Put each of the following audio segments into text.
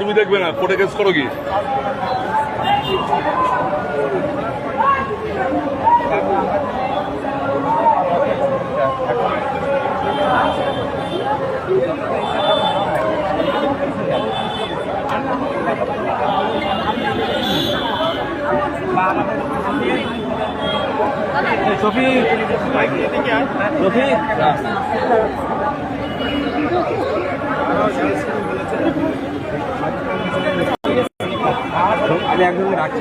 তুমি দেখবে না কোর্টে কেস করো কি? আমি একজনকে রাখছি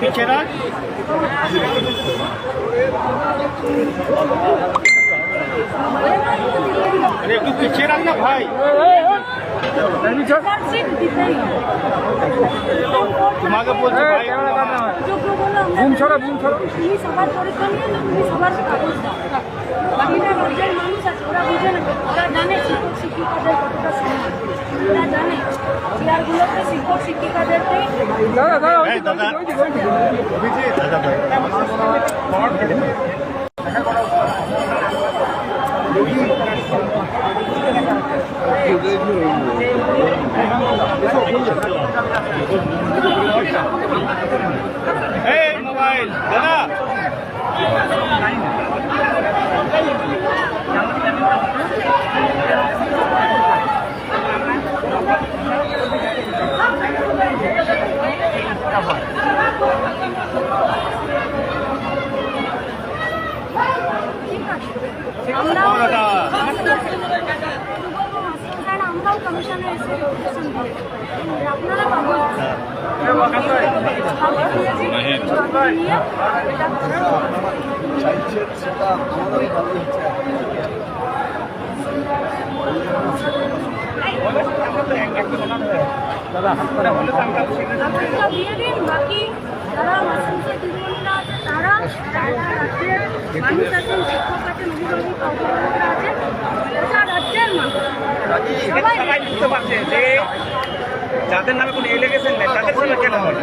পিছিয়ে রাখ একটু পিছিয়ে রাখ না ভাই তোমাকে বলছি ভাই বুম ছড়া বুম ছড়া সবার পরীক্ষা নিয়ে তুমি সবার কাগজ দাও বাকিটা রাজ্যের মানুষ আছে ওরা বুঝে নেবে ওরা জানে শিক্ষক শিক্ষিকাদের কতটা সম্মান ওরা জানে চেয়ারগুলোতে শিক্ষক শিক্ষিকাদেরকে এই দাদা এই নিয়ে এটা আপনারা দিয়ে দিন বাকি যারা মাসুমসা দিদিমণিরা আছে তারা রাজ্যের মানুষ আছেন শিক্ষক আছেন অভিভাবক অভিভাবকরা আছেন গোটা রাজ্যের মানুষ সবাই সবাই বুঝতে পারছে যে যাদের নামে কোনো এলিগেশন নেই তাদের সঙ্গে কেন হবে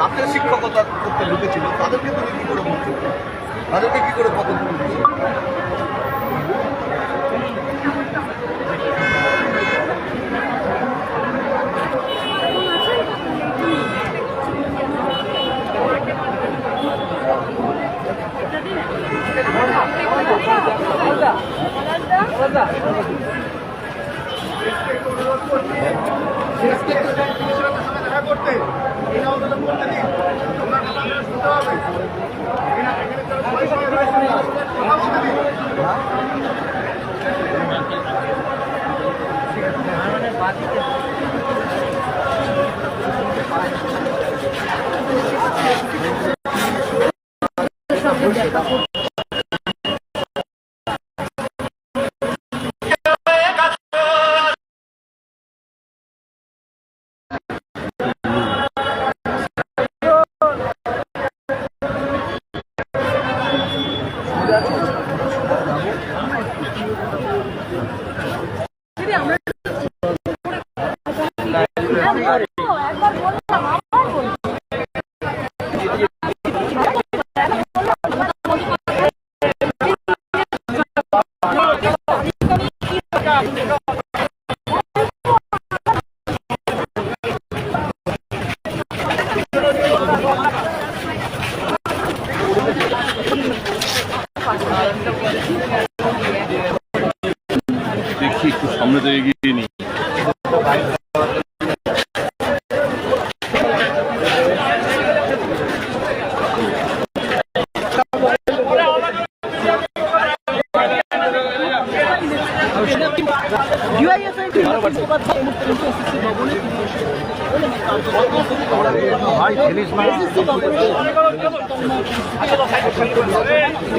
তাতে শিক্ষকতা করতে ঢুকেছিল তাদেরকে তুমি কি করে বলছো তাদেরকে কি করে পথে তুলছো একবার বললাম আবার বললাম একটু তো এগিয়ে নি। ভাই খেলিস না।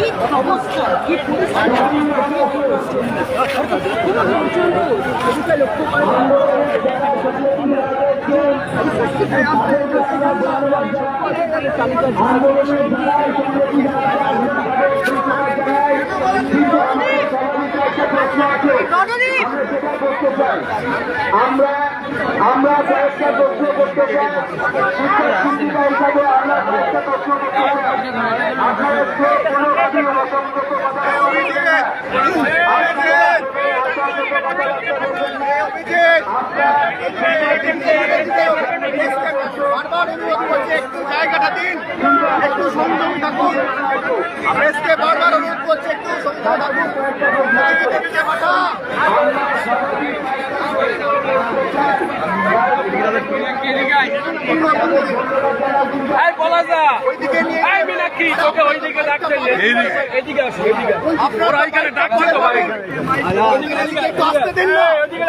কি অবস্থা কি লক্ষ্য আমরা আমরা কয়েকটা তথ্য করতে চাই। আমরা কয়েকটা একটু জায়গাটা দিন একটু সংযম থাকুন করছে একটু সংযম থাকুন ওইদিকে তোকে ডাকছে। এদিকে আসো, এদিকে আপনারা এখানে ডাকছে তো ভাই একটু আসতে দিন না। এই, ওইদিকে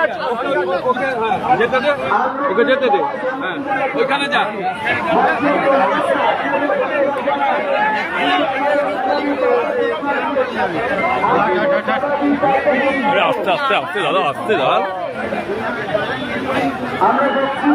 হ্যাঁ, যেতে দে। ওকে যেতে দে। হ্যাঁ, ওইখানে যা। আস্তে আস্তে আস্তে দাদা আস্তে দাদা। আমরা দেখছি